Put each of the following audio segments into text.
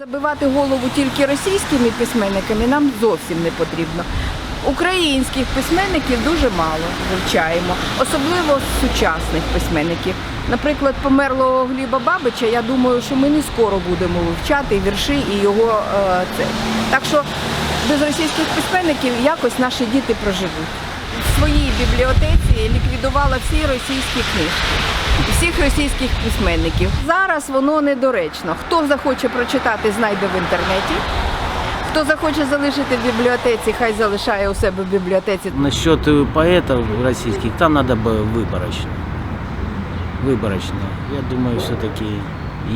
Забивати голову тільки російськими письменниками нам зовсім не потрібно. Українських письменників дуже мало вивчаємо, особливо сучасних письменників. Наприклад, померлого Гліба Бабича, я думаю, що ми не скоро будемо вивчати вірші і його е, це. Так що без російських письменників якось наші діти проживуть. В своїй бібліотеці ліквідувала всі російські книжки всіх російських письменників. Зараз воно недоречно. Хто захоче прочитати, знайде в інтернеті. Хто захоче залишити в бібліотеці, хай залишає у себе в бібліотеці. Насчет э, поэтов российских, там надо бы выборочно. Выборочно. Я думаю, все-таки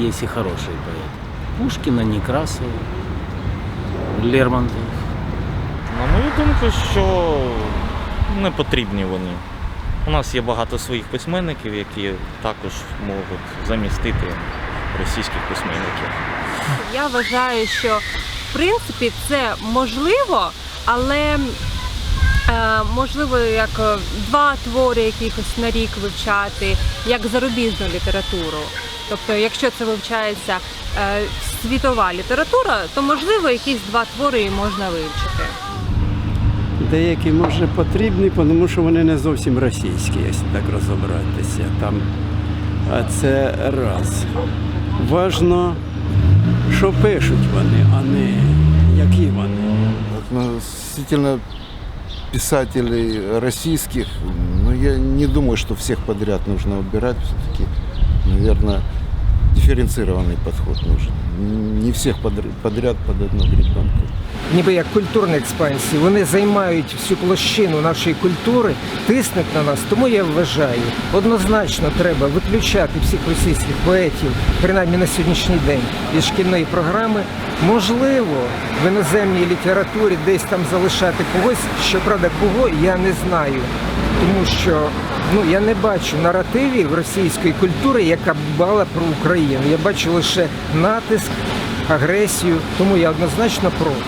есть и хорошие поэты. Пушкина, Некрасова, Лермонтов. На мою думку, що не потрібні вони. У нас є багато своїх письменників, які також можуть замістити російських письменників. Я вважаю, що в принципі це можливо, але е, можливо як е, два твори якихось на рік вивчати, як зарубіжну літературу. Тобто, якщо це вивчається е, світова література, то можливо якісь два твори і можна вивчити. Деякі може потрібні, тому що вони не зовсім російські, якщо так розібратися. Там. А це раз. Важно, що пишуть вони, а не які вони. Относительно писателей российских, ну, я не думаю, что всех подряд нужно убирать. Все-таки, наверное, дифференцированный подход нужен. Не подр- подряд под одну гребенку. ніби як культурна експансія. Вони займають всю площину нашої культури, тиснуть на нас. Тому я вважаю, однозначно треба виключати всіх російських поетів, принаймні на сьогоднішній день, із шкільної програми. Можливо, в іноземній літературі десь там залишати когось, щоправда, кого я не знаю. Тому що ну я не бачу наративів російської культури, яка б дбала про Україну. Я бачу лише натиск, агресію, тому я однозначно проти.